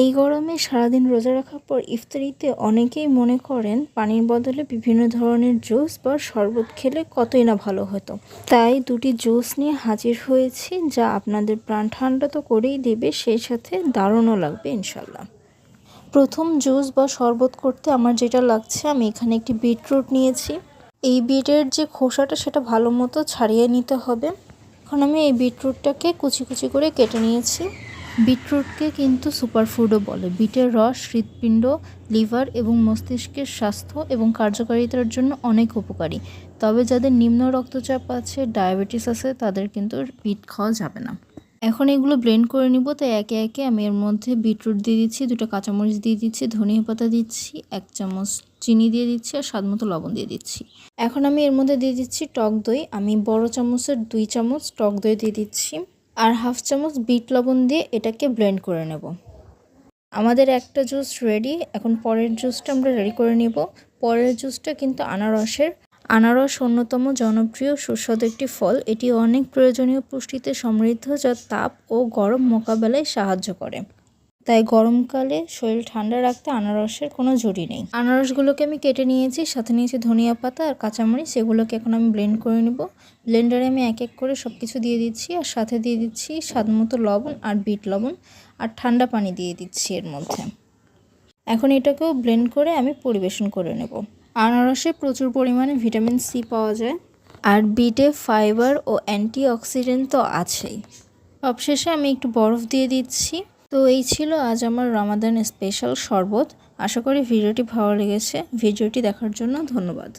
এই গরমে সারাদিন রোজা রাখার পর ইফতারিতে অনেকেই মনে করেন পানির বদলে বিভিন্ন ধরনের জুস বা শরবত খেলে কতই না ভালো হতো। তাই দুটি জুস নিয়ে হাজির হয়েছি যা আপনাদের প্রাণ ঠান্ডা তো করেই দেবে, সেই সাথে দারুণও লাগবে ইনশাল্লাহ প্রথম জুস বা শরবত করতে আমার যেটা লাগছে, আমি এখানে একটি বিটরুট নিয়েছি। এই বিটের যে খোসাটা, সেটা ভালো মতো ছাড়িয়ে নিতে হবে। এখন আমি এই বিটরুটটাকে কুচি কুচি করে কেটে নিয়েছি। বিটরুটকে কিন্তু সুপারফুডও বলে। বিটের রস, হৃৎপিণ্ড, লিভার এবং মস্তিষ্কের স্বাস্থ্য এবং কার্যকারিতার জন্য অনেক উপকারী। তবে যাদের নিম্ন রক্তচাপ আছে, ডায়াবেটিস আছে, তাদের কিন্তু বিট খাওয়া যাবে না। এখন এগুলো ব্লেন্ড করে নিব, তাই একে একে আমি এর মধ্যে বিটরুট দিয়ে দিচ্ছি, দুটো কাঁচামরিচ দিয়ে দিচ্ছি, ধনিয়া পাতা দিচ্ছি, এক চামচ চিনি দিয়ে দিচ্ছি আর স্বাদ মতো লবণ দিয়ে দিচ্ছি। এখন আমি এর মধ্যে দিয়ে দিচ্ছি টক দই। আমি বড় চামচের দুই চামচ টক দই দিয়ে দিচ্ছি। আর হাফ চামচ বিট লবণ দিয়ে এটাকে ব্লেন্ড করে নেব। আমাদের একটা জুস রেডি এখন পরের জুসটা আমরা রেডি করে নিব। পরের জুসটা কিন্তু আনারসের। আনারস অন্যতম জনপ্রিয়, সুস্বাদু একটি ফল। এটি অনেক প্রয়োজনীয় পুষ্টিতে সমৃদ্ধ, যা তাপ ও গরম মোকাবেলায় সাহায্য করে। তাই গরমকালে শরীর ঠান্ডা রাখতে আনারসের কোনো জুড়ি নেই। আনারসগুলোকে আমি কেটে নিয়েছি, সাথে নিয়েছি ধনিয়া পাতা আর কাঁচামরিচ। সেগুলোকে এখন আমি ব্লেন্ড করে নেব। ব্লেন্ডারে আমি এক এক করে সব কিছু দিয়ে দিচ্ছি আর সাথে দিয়ে দিচ্ছি স্বাদ মতো লবণ আর বিট লবণ আর ঠান্ডা পানি দিয়ে দিচ্ছি এর মধ্যে। এখন এটাকেও ব্লেন্ড করে আমি পরিবেশন করে নেব। আনারসে প্রচুর পরিমাণে ভিটামিন সি পাওয়া যায় আর বিটে ফাইবার ও অ্যান্টিঅক্সিডেন্ট তো আছেই। সবশেষে আমি একটু বরফ দিয়ে দিচ্ছি। তো এই ছিল আজ আমার রমাদান স্পেশাল শরবত। আশা করি ভিডিওটি ভালো লেগেছে। ভিডিওটি দেখার জন্য ধন্যবাদ।